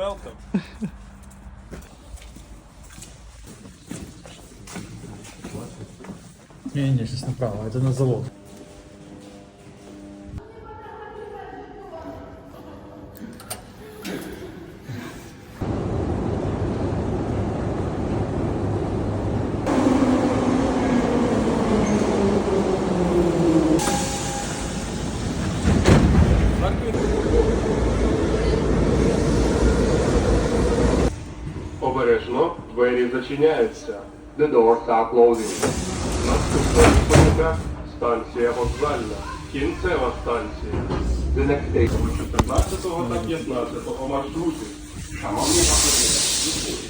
welcome. Не-не, сейчас направо, это на завод. Обережно, двері зачиняються. The doors are closing. Наступна зупинка – станція вокзальна. Кінцева станція. The next station. 14 та 15 маршруті. Шановні пасажири.